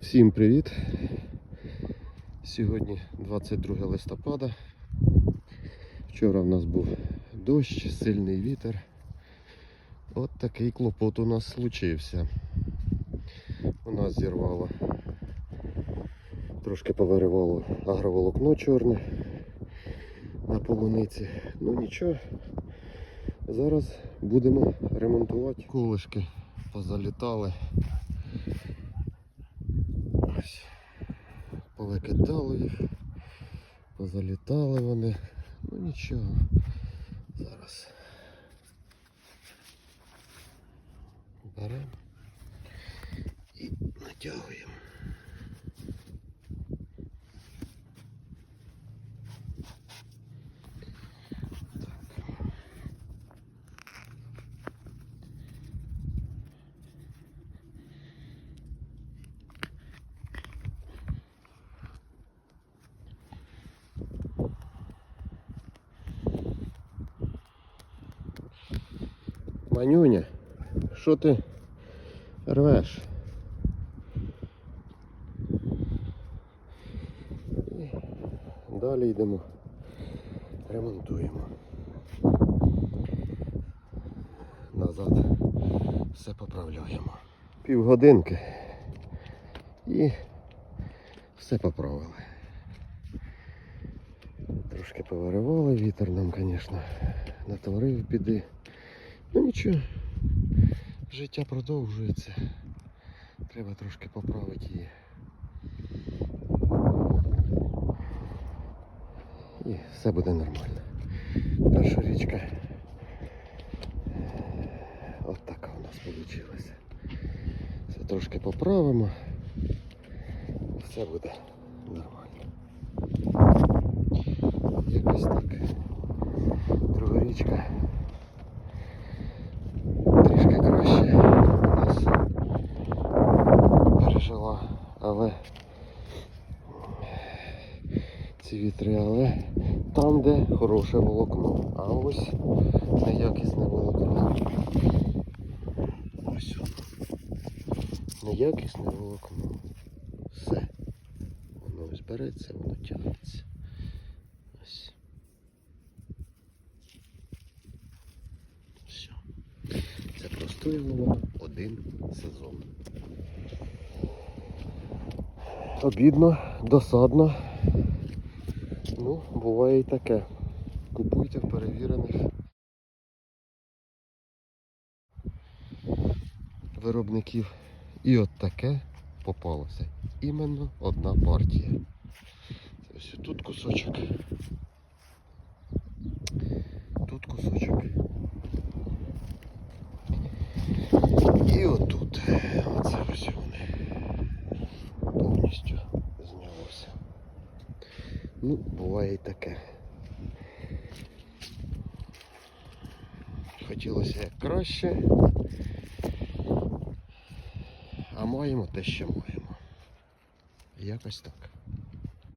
Всім привіт! Сьогодні 22 листопада. Вчора в нас був дощ, сильний вітер. От такий клопот у нас случився. У нас зірвало, трошки повиривало агроволокно чорне на полуниці. Ну нічого, зараз будемо ремонтувати. Кулишки позалітали. Ось. Повикидали їх, позалітали вони. Ну нічого. Зараз. Беремо і натягуємо. Так. Манюня, що ти рвеш? Далі йдемо, ремонтуємо. Назад все поправляємо. Півгодинки і все поправили. Трошки повиривали, вітер нам, звісно, натворив біди. Ну нічого, життя продовжується. Треба трошки поправити її. І все буде нормально. Перша річка. От така у нас вийшла. Все трошки поправимо. Все буде нормально. Якось так. Друга річка трішки краще нас пережила, але ці вітри, але там, де хороше волокно, а ось неякісне волокно. Ось воно. Неякісне волокно. Все. Воно ось береться, воно тягнеться. Ось. Все. Це простоювало один сезон. Обідно, досадно. Ну, буває і таке. Купуйте в перевірених виробників. І от таке попалося. Іменно одна партія. Тут кусочок. Тут кусочок. І отут. Оце ось вони. Повністю знялося. Ну, буває і таке. Хотілося як краще. А маємо те, що маємо. Якось так.